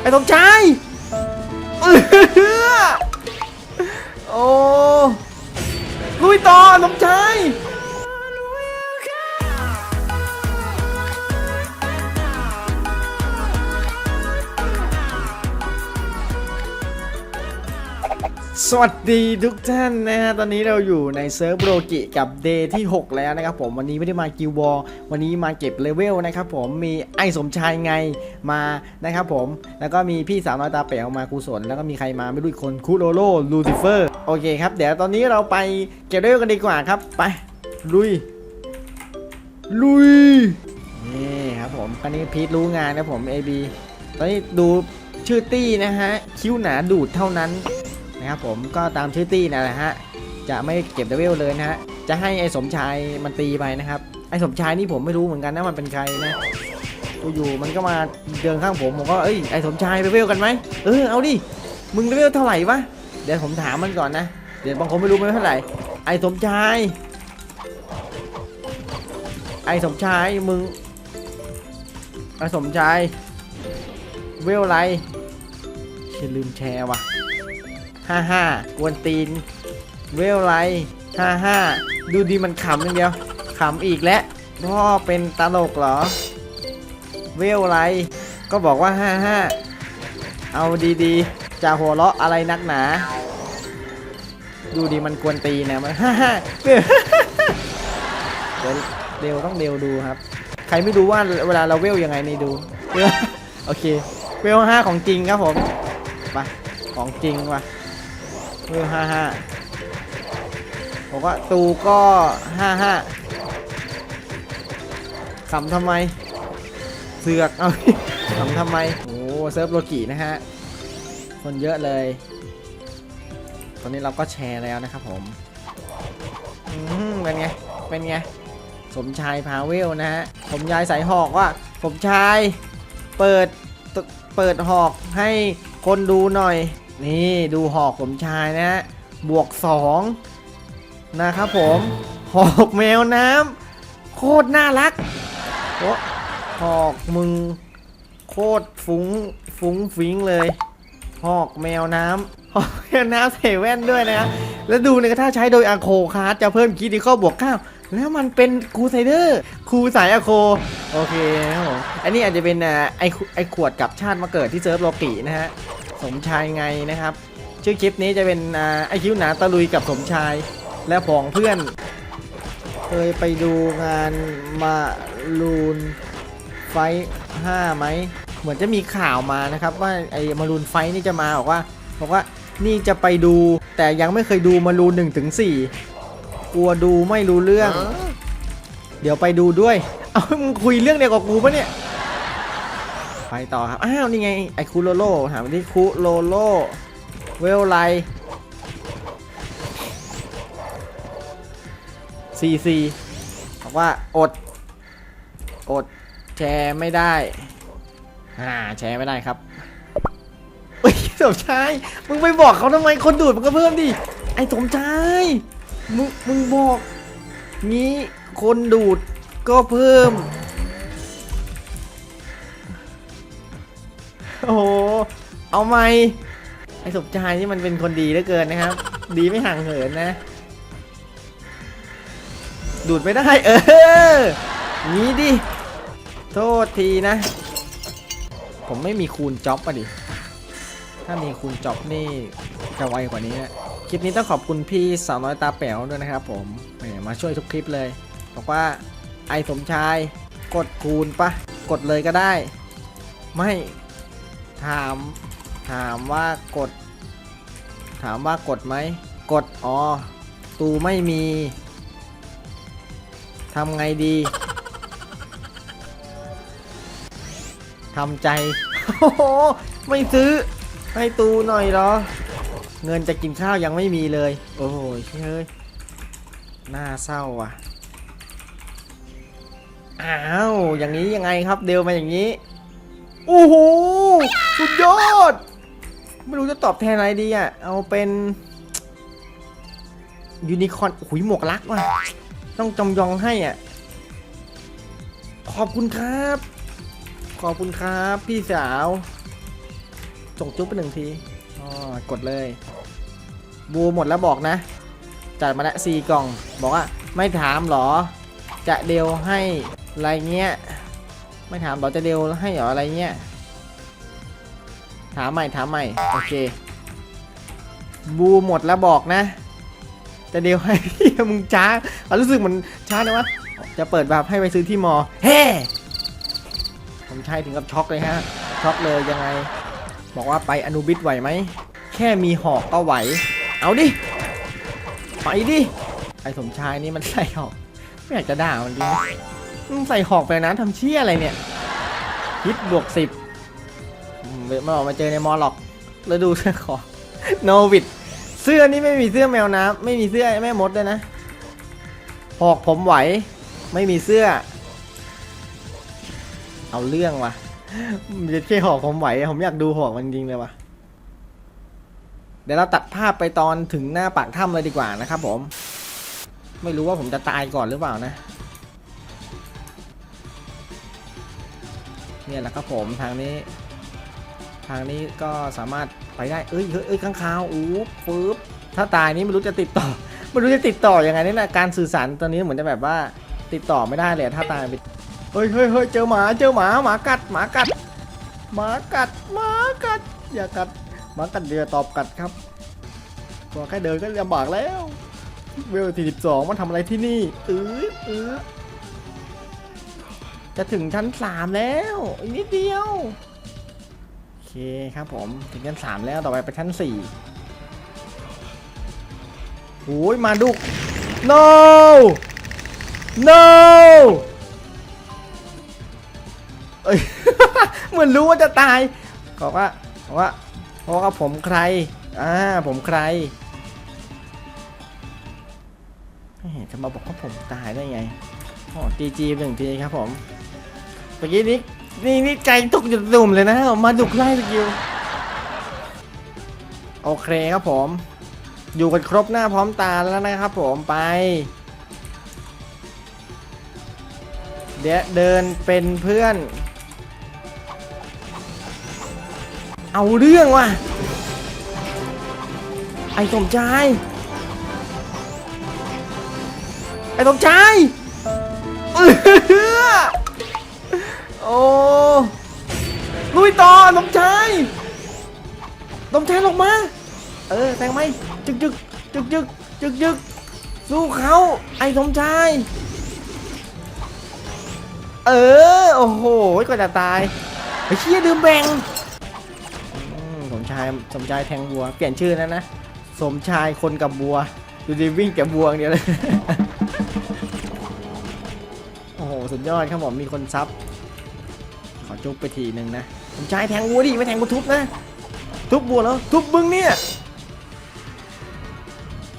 ไอ้สมชายเออโอ้ลุยต่อสมชาย สวัสดีทุกท่านนะฮะ ตอนนี้เราอยู่ในเซิร์ฟโรกิกับเดย์ที่ 6 แล้วนะครับผม วันนี้ไม่ได้มากิวบอลวันนี้มาเก็บเลเวลนะครับผม มีไอ้สมชายไงมานะครับผม แล้วก็มีพี่สาวน้อยตาเป๋วมาครูสน แล้วก็มีใครมาไม่รู้อีกคนคูโรโลลูซิเฟอร์ โอเคครับ เดี๋ยวตอนนี้เราไปเก็บเลเวลกันดีกว่าครับ ไป ลุย ลุย นี่ครับผมตอนนี้พีทรู้งานนะผม AB ตอนนี้ดูชื่อตี้นะฮะ คิ้วหนาดูดเท่านั้น นะครับผมก็ตามชื่อตี้นั่นแหละฮะจะไม่เก็บเลเวลเลยนะฮะจะให้ไอ้สมชายมันตีไปนะครับไอ้สมชายนี่ผมไม่รู้เหมือนกันนะมันเป็นใครนะอยู่ๆมันก็มาเดินข้างผมผมก็เอ้ยไอ้สมชายเลเวลกันไหมเออเอาดิมึงเลเวลเท่าไหร่วะเดี๋ยวผมถามมันก่อนนะเดี๋ยวบางคนไม่รู้มันเท่าไหร่ไอ้สมชายไอ้สมชายมึงไอ้สมชายเวลอะไรเชื่อลืมแชร์ว่ะ ห้าห้ากวนตีน เวลไรห้าห้าดูดีมันขำอย่างเดียว ขำอีกแล้วพ่อเป็นตลกเหรอ เวลไรก็บอกว่าห้าห้าเอาดีๆ จะหัวเราะอะไรนักหนา ดูดีมันกวนตีนนะมันฮ่าฮ่าเดี๋ยวเร็วต้องเร็วดูครับ ใครไม่รู้ว่าเวลาเราเวลยังไงนี่ดู โอเค เวลห้าของจริงครับผมไปของจริงว่ะ เวลห้าห้าผมว่าตูก็ห้าห้าขำทำไม เสือกเอาขำทำไม โอ้เซิร์ฟโลกินะฮะ คนเยอะเลย ตอนนี้เราก็แชร์แล้วนะครับผมเป็นไง เป็นไง สมชายพาเวลนะฮะ ผมยายสายหอกว่าสมชาย เปิด เปิดหอกให้คนดูหน่อย นี่ดูหอกผมชายนะฮะบวก 2 นะครับผม หอกแมวน้ำโคตรน่ารักโอ้หอกมึง โคตรฟุ้งฟุ้งฟิงเลย หอกแมวน้ำหอกแมวน้ำใส่แว่นด้วยนะแล้วดูในถ้าใช้โดยอาโคคาร์จะเพิ่มคิดที่ข้อบวกเก้าแล้วมันเป็นครูไซเดอร์ครูสายอาโค โอเคครับผมอันนี้อาจจะเป็นอ่าไอไอขวดกับชาติมาเกิดที่เซิร์ฟโลกินะฮะ สมชายไงนะครับ ชื่อคลิปนี้จะเป็นอ่าไอคิวหนาตะลุยกับสมชายและผองเพื่อน เคยไปดูงานมาลูนไฟห้าไหม เหมือนจะมีข่าวมานะครับ ว่าไอมารูนไฟนี่จะมาบอกว่าบอกว่านี่จะไปดูแต่ยังไม่เคยดูมารูนหนึ่งถึงสี่กลัวดูไม่รู้เรื่อง เดี๋ยวไปดูด้วย เอามึงคุยเรื่องเดียวกับกูปะเนี่ย ไปต่อครับ อ้าวนี่ไงไอคูโลโลถามที่คูโลโลเวลไลซีซีบอกว่าอด อดแชร์ไม่ได้อ่าแชร์ไม่ได้ครับเฮ้ยสมชายมึงไปบอกเขาทำไมคนดูดมันก็เพิ่มดิไอ้สมชายมึงมึงบอกงี้คนดูดก็เพิ่ม อ้โห เอาไหมไอสมชายนี่มันเป็นคนดีเหลือเกินนะครับ ดีไม่ห่างเหินนะ ดูดไม่ได้ เอองี้ดิ โทษทีนะ ผมไม่มีคูณจ็อบอะดิ ถ้ามีคูณจ็อบนี่จะไวกว่านี้นะคลิปนี้ต้องขอบคุณพี่สาวน้อยตาแป๋วด้วยนะครับผมแหมมาช่วยทุกคลิปเลย บอกว่าไอสมชาย กดคูณปะ กดเลยก็ได้ ไม่ ถามถามว่ากด ถามว่ากดไหมกดอ๋อตูไม่มีทำไงดีทำใจโอ้โหไม่ซื้อ ให้ตูหน่อยเหรอ เงินจะกินข้าวยังไม่มีเลย โอ้โหเฮ้ยน่าเศร้าว่ะอ้าวอย่างนี้ยังไงครับเดวมาอย่างนี้โอ้โห สุดยอด ไม่รู้จะตอบแทนอะไรดีอะ เอาเป็นยูนิคอร์นหุยหมวกลักว่ะ ต้องจำยองให้อะ ขอบคุณครับ ขอบคุณครับ พี่สาว ส่งจุ๊บไปหนึ่งทีอ๋อกดเลย บูหมดแล้วบอกนะ จัดมาล้วสี่กล่อง บอกว่า ไม่ถามหรอ จะเดยวให้อะไรเงี้ย ไม่ถามเหรอจะเดยวให้หรออะไรเงี้ย ถามใหม่ถามใหม่โอเค บูหมดแล้วบอกนะจะเดียวให้มึงช้าเรารู้สึกเหมือนช้านะวะจะเปิดแบบให้ไปซื้อที่มอ เฮ้ผมใช่ถึงกับช็อกเลยฮะ ช็อกเลยยังไง บอกว่าไปอนุบิสไหวไหม แค่มีหอกก็ไหว เอาดิ ไปดิ ไอสมชายนี่มันใส่หอก ไม่อยากจะด่ามันจริมึงใส่หอกไปนะทำเชี่ยอะไรเนี่ยฮิตบวกสิบ ไม่ออกมาเจอในมอหรอกแล้วดูเสื้อขอโนวิดเสื้อนี่ไม่มีเสื้อแมวน้ำไม่มีเสื้อแม่มดด้วยนะหอกผมไหว ไม่มีเสื้อ เอาเรื่องว่ะมันจะแค่หอกผมไหว ผมอยากดูหอกมันจริงเลยว่ะเดี๋ยวเราตัดภาพไปตอนถึงหน้าปากถ้ำเลยดีกว่านะครับผม ไม่รู้ว่าผมจะตายก่อนหรือเปล่านะ เนี่ยแหละครับผมทางนี้ ทางนี้ก็สามารถไปได้ เอ้ยเฮ้ยเอ้ยข้างคาวอู้ปึ๊บถ้าตายนี่ไม่รู้จะติดต่อ ไม่รู้จะติดต่อยังไงนี่นะการสื่อสารตอนนี้เหมือนจะแบบว่าติดต่อไม่ได้เลยถ้าตายไปเฮ้ยเฮ้ยเฮ้ยเจอหมาเจอหมาหมากัดหมากัดหมากัดหมากัด อย่ากัดหมากัดเดือตอบกัดครับพอแค่เดินก็ลำบากแล้วเวลสี่สิบสองมันทำอะไรที่นี่เออเออจะถึงชั้นสามแล้วอีกนิดเดียว เคครับผม ถึงชั้นสามแล้วต่อไปไปชั้นสี่โอ้ยมาดุก no no เอ้ยเหมือนรู้ว่าจะตายบอกว่าบอกว่าเพราะว่าผมใครอ่าผมใครเห็นจะมาบอกว่าผมตายได้ไงอ๋อจีจีหนึ่งทีครับผมเมื่อกี้นี้ นี่นี่ใจตกจุดตุ่มเลยนะ มาดุกไล่สกิลโอเคครับผม อยู่กันครบหน้าพร้อมตาแล้วนะครับผมไป เดี๋ยวเดินเป็นเพื่อน เอาเรื่องว่ะ ไอ้สมชายไอ้สมชาย อื้อโอ้ลุยต่อสมชายสมชายลงมา เออแทงไหมจึกจึกจึกจึกจึกจึกสู้เขาไอ้สมชาย เออ โอ้โหก็จะตายไอ้เชี่ยดื่มแบงสมชายสมชายแทงบัว เปลี่ยนชื่อแล้วนะ สมชายคนกับบัว ดูดิวิ่งแต่บัวเดียวเลย โอ้โห สุดยอดครับผม มีคนซับ จุกไปทีหนึ่งนะสมชายแทงบัวดิไม่แทงกูทุบนะ ทุบบัวแล้วทุบบึงเนี่ย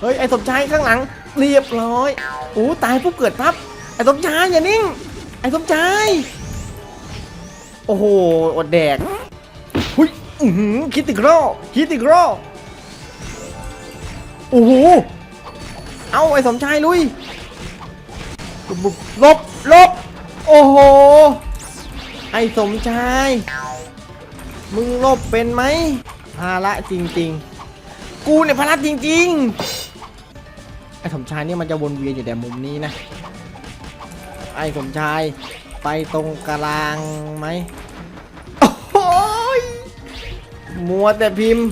เฮ้ยไอ้สมชายข้างหลัง เรียบร้อยโอ้ตายปุ๊บเกิดปั๊บไอ้สมชายอย่านิ่ง ไอ้สมชายโอ้โหอดแดกหุยอือคิดติกรอคิดติกรอโอ้โหเอาไอ้สมชายลุยลบลบ โอ้โห ไอ้สมชาย มึงลบเป็นไหมภาระจริง ๆ กูเนี่ยภาระจริง ๆ ไอ้สมชายเนี่ยมันจะวนเวียนอยู่แต่มุมนี้นะ ไอ้สมชายไปตรงกลางไหมโอ้ยมัวแต่พิมพ์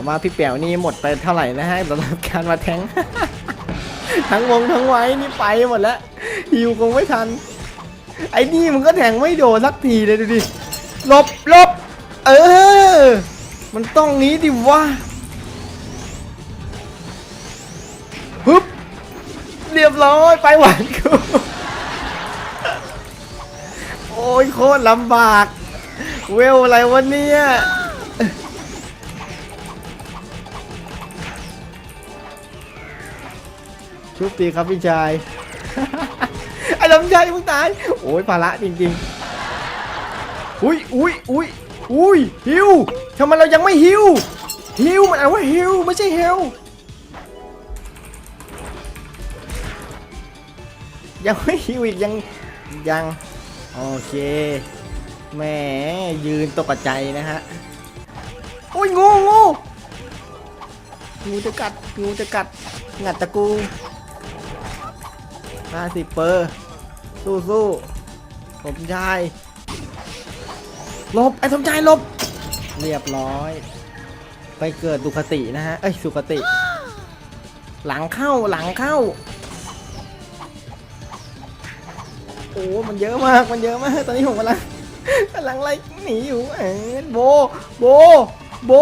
ถามว่าพี่เปียวนี่หมดไปเท่าไหร่นะฮะสำหรับการมาแทง ทั้งวงทั้งไว้นี่ไปหมดแล้วฮิวคงไม่ทัน ไอ้นี่มันก็แทงไม่โดนสักทีเลยดูดิลบลบเออ มันต้องนี้ดิวะฮึบเรียบร้อยไปหวานกูโอ้ยโคตรลำบาก เวลอะไรวะเนี่ย ชุบตีครับพี่ชายไอ้ลำไยมึงตาย โอ้ยภาระจริงๆ อุ้ยอุ้ยอุ้ยอุ้ยฮิวทำไมเรายังไม่ฮิวฮิวมันอ่านว่าฮิวไม่ใช่เฮลยังไม่หิวอีกยังยังโอเคแหมยืนตกใจนะฮะโอ้ยงูงูงูจะกัดงูจะกัดงัดตะกู ห้าสิบเปอร์ สู้สู้สมชายลบ ไอ้สมชายลบ เรียบร้อย ไปเกิดดุคตินะฮะ เอ้ย สุคติ หลังเข้าหลังเข้า โอ้ มันเยอะมาก มันเยอะมาก ตอนนี้ผมกำลังกำลังไล่หนีอยู่เอ็นโบ โบ โบ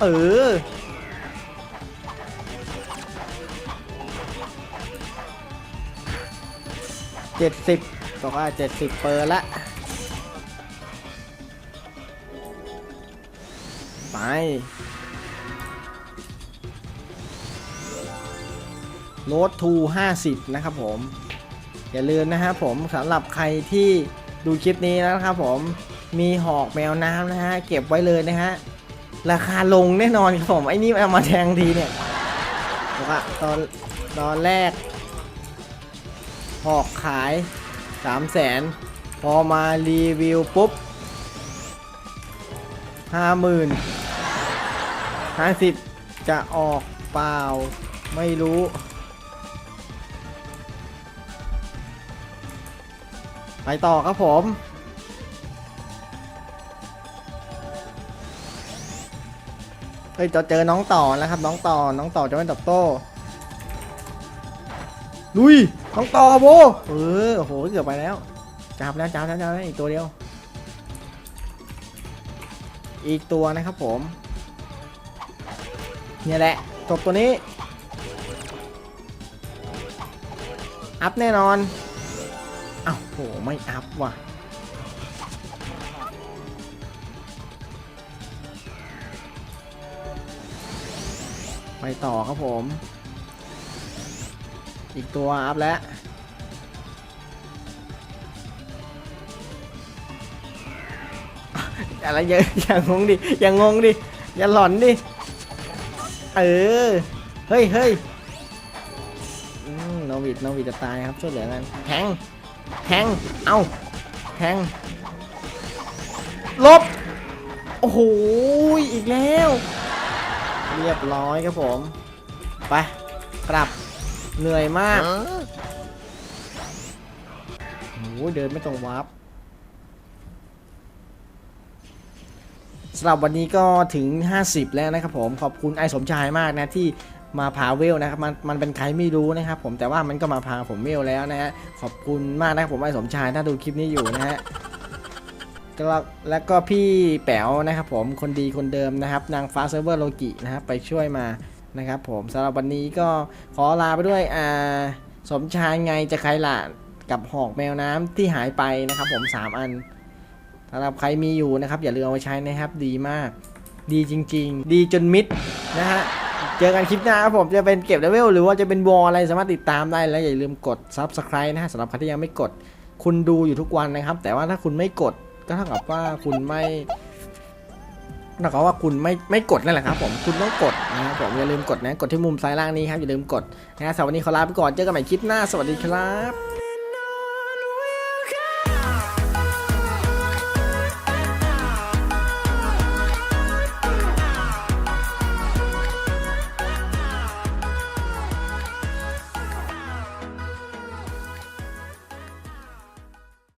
เออ เจ็ดสิบบอกว่าเจ็ดสิบเปอร์ละไปโรดทู50นะครับผม อย่าลืมนะครับผมสำหรับใครที่ดูคลิปนี้นะครับผมมีหอกแมวน้ำนะฮะ เก็บไว้เลยนะฮะ ราคาลงแน่นอนครับผม ไอ้นี่เอามาแทงทีเนี่ยบอกว่าตอนตอนแรก หอกขาย3 0 0แสนพอมารีวิวปุ๊บห้าหมื่นห้าสิบจะออกเปล่าไม่รู้ ไปต่อครับผมเฮ้ยจะเจอน้องต่อแล้วครับ น้องต่อ น้องต่อจะไม่ตอบโต้ ลุย น้องต่อโบเออโอ้โหเกือบไปแล้วจับแล้วจับแล้วจับแล้วอีกตัวเดียว อีกตัวนะครับผมเนี่ยแหละจบตัวนี้ อัพแน่นอนอ้าวโหไม่อัพว่ะไปต่อครับผม อีกตัวอัพแล้วอะไรอย่าอย่างงงดิ อย่างงงดิ อย่าหลอนดิ เออ เฮ้ยเฮ้ยโนวิดโนวิดจะตายครับ ช่วยเหลือกันแทงแทงเอาแทงลบ โอ้โห อีกแล้ว เรียบร้อยครับผม ไป กลับ เหนื่อยมากโอ้โหเดินไม่ตรงวาร์ปสำหรับวันนี้ก็ถึง 50 แล้วนะครับผมขอบคุณไอ้สมชายมากนะที่มาพาเวลนะครับมันมันเป็นใครไม่รู้นะครับผมแต่ว่ามันก็มาพาผมเวลแล้วนะฮะขอบคุณมากนะครับผมไอ้สมชายถ้าดูคลิปนี้อยู่นะฮะก็แล้วก็พี่แป๋วนะครับผมคนดีคนเดิมนะครับ นางฟ้าเซิร์ฟเวอร์โลกินะครับไปช่วยมา นะครับผมสำหรับวันนี้ก็ขอลาไปด้วยอ่าสมชายไงจะใครล่ะกับหอกแมวน้ำที่หายไปนะครับ ผมสามอันสำหรับใครมีอยู่นะครับ อย่าลืมเอาไปใช้นะครับดีมาก ดีจริง ๆ ดีจนมิดนะฮะเจอกันคลิปหน้าครับผมจะเป็นเก็บเลเวลหรือว่าจะเป็นวอลอะไรสามารถติดตามได้แล้วอย่าลืมกด Subscribe นะฮะสำหรับใครที่ยังไม่กด คุณดูอยู่ทุกวันนะครับ แต่ว่าถ้าคุณไม่กดก็เท่ากับว่าคุณไม่ ถ้ากับว่าคุณไม่ไม่กดนั่นแหละครับผมคุณต้องกดนะครับผมอย่าลืมกดนะกดที่มุมซ้ายล่างนี้ครับอย่าลืมกดนะฮะสำหรับวันนี้ขอลาไปก่อนเจอกันใหม่คลิปหน้าสวัสดีครับ